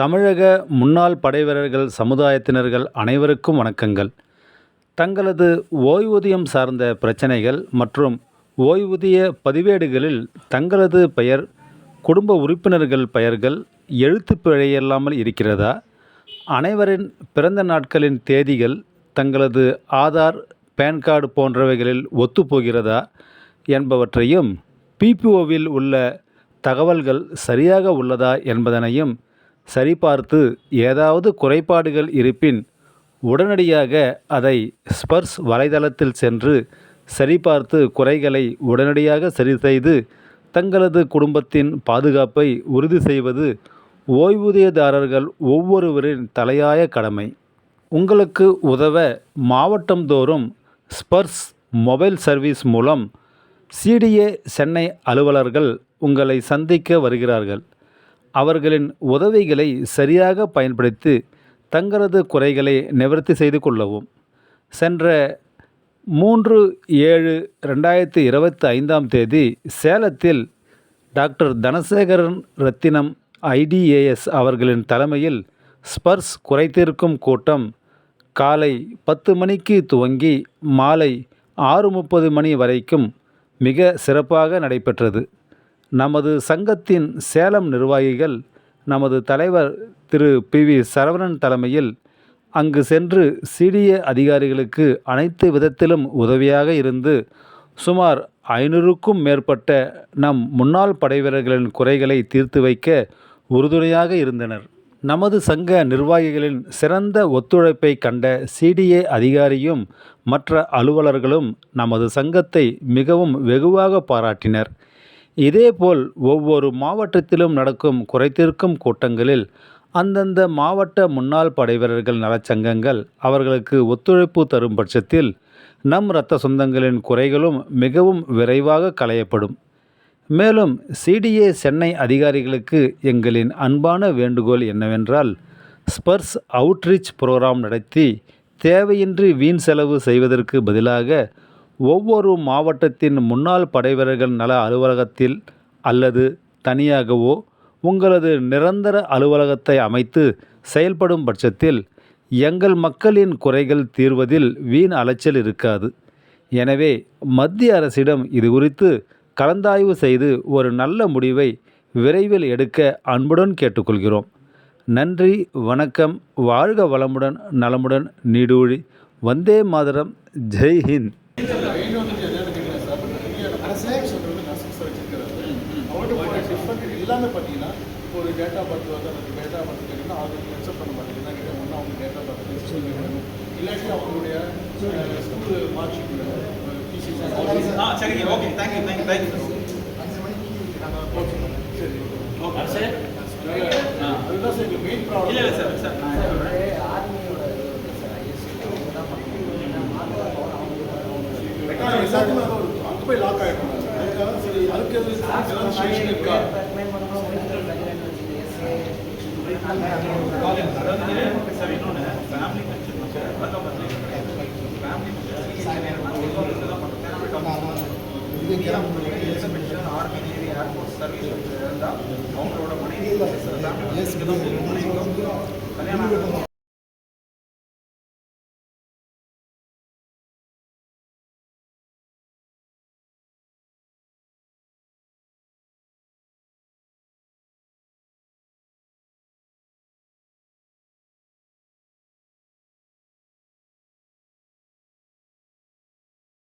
தமிழக முன்னாள் படைவீரர்கள் சமுதாயத்தினர்கள் அனைவருக்கும் வணக்கங்கள். தங்களது ஓய்வூதியம் சார்ந்த பிரச்சனைகள் மற்றும் ஓய்வூதிய பதிவேடுகளில் தங்களது பெயர் குடும்ப உறுப்பினர்கள் பெயர்கள் எழுத்து பிழையில்லாமல் இருக்கிறதா? அனைவரின் பிறந்த நாட்களின் தேதிகள் தங்களது ஆதார் பேன் கார்டு போன்றவைகளில் ஒத்துப்போகிறதா என்பவற்றையும் பிபிஓவில் உள்ள தகவல்கள் சரியாக உள்ளதா என்பதனையும் சரிபார்த்து ஏதாவது குறைபாடுகள் இருப்பின் உடனடியாக அதை ஸ்பர்ஸ் வலைதளத்தில் சென்று சரிபார்த்து குறைகளை உடனடியாக சரிசெய்து தங்களது குடும்பத்தின் பாதுகாப்பை உறுதி செய்வது ஓய்வூதியதாரர்கள் ஒவ்வொருவரின் தலையாய கடமை. உங்களுக்கு உதவ மாவட்டம்தோறும் ஸ்பர்ஸ் மொபைல் சர்வீஸ் மூலம் சிடிஏ சென்னை அலுவலர்கள் உங்களை சந்திக்க வருகிறார்கள். அவர்களின் உதவிகளை சரியாக பயன்படுத்தி தங்களது குறைகளை நிவர்த்தி செய்து கொள்ளவும். சென்ற மூன்று ஏழு ரெண்டாயிரத்தி இருபத்தி ஐந்தாம் தேதி சேலத்தில் டாக்டர் தனசேகரன் ரத்தினம் ஐடிஏஎஸ் அவர்களின் தலைமையில் ஸ்பர்ஸ் குறைத்தீர்க்கும் கூட்டம் காலை பத்து மணிக்கு துவங்கி மாலை ஆறு முப்பது மணி வரைக்கும் மிக சிறப்பாக நடைபெற்றது. நமது சங்கத்தின் சேலம் நிர்வாகிகள் நமது தலைவர் திரு பி வி சரவணன் தலைமையில் அங்கு சென்று சிடிஏ அதிகாரிகளுக்கு அனைத்து விதத்திலும் உதவியாக இருந்து சுமார் ஐநூறுக்கும் மேற்பட்ட நம் முன்னாள் படைவீரர்களின் குறைகளை தீர்த்து வைக்க உறுதுணையாக இருந்தனர். நமது சங்க நிர்வாகிகளின் சிறந்த ஒத்துழைப்பை கண்ட சிடிஏ அதிகாரியும் மற்ற அலுவலர்களும் நமது சங்கத்தை மிகவும் வெகுவாக பாராட்டினர். இதேபோல் ஒவ்வொரு மாவட்டத்திலும் நடக்கும் குறைதீர்க்கும் கூட்டங்களில் அந்தந்த மாவட்ட முன்னாள் படைவீரர்கள் நலச்சங்கங்கள் அவர்களுக்கு ஒத்துழைப்பு தரும் பட்சத்தில் நம் இரத்த சொந்தங்களின் குறைகளும் மிகவும் விரைவாக களையப்படும். மேலும் சிடிஏ சென்னை அதிகாரிகளுக்கு எங்களின் அன்பான வேண்டுகோள் என்னவென்றால் ஸ்பர்ஸ் அவுட்ரீச் புரோகிராம் நடத்தி தேவையின்றி வீண் செலவு செய்வதற்கு பதிலாக ஒவ்வொரு மாவட்டத்தின் முன்னாள் படைவீரர்கள் நல அலுவலகத்தில் அல்லது தனியாகவோ உங்களது நிரந்தர அலுவலகத்தை அமைத்து செயல்படும் பட்சத்தில் எங்கள் மக்களின் குறைகள் தீர்வதில் வீண் அலைச்சல் இருக்காது. எனவே மத்திய அரசிடம் இது குறித்து கலந்தாய்வு செய்து ஒரு நல்ல முடிவை விரைவில் எடுக்க அன்புடன் கேட்டுக்கொள்கிறோம். நன்றி வணக்கம் வாழ்க வளமுடன் நலமுடன் நீடூழி வந்தே மாதரம் ஜெய் ஹிந்த் எல்லாமே பார்த்தீங்கன்னா ஒரு டேட்டா பார்த்து வந்து அந்த டேட்டா பார்த்து கேட்டிங்கன்னா அவங்க அக்செப்ட் பண்ண மாட்டேங்குது கேட்டால் ஒன்று அவங்க டேட்டா பார்த்து இல்லாட்டி அவங்களுடைய ஸ்கூல் மார்க் ஷீட்டில் சரிங்க ஓகே தேங்க்யூ தேங்க்யூ தேங்க்யூ அஞ்சு மணிக்கு நாங்கள் சரி ஓகே சார் அதுதான் சார் எங்களுக்கு மெயின் ப்ராப்ளம் இல்லை சார் சார் நான் அங்கே போய் லாக் ஆகிடும் அதுக்காக சரி அதுக்கு எது டிரான்ஸ்லேஷன் இருக்கா அதாவது சார் இன்னொன்று ஃபேமிலி பென்ஷன் சார் அதான் பார்த்தீங்கன்னா family pension army navy air force service இருந்தால் அவங்களோட மனைவி ஃபேமிலி கல்யாணம்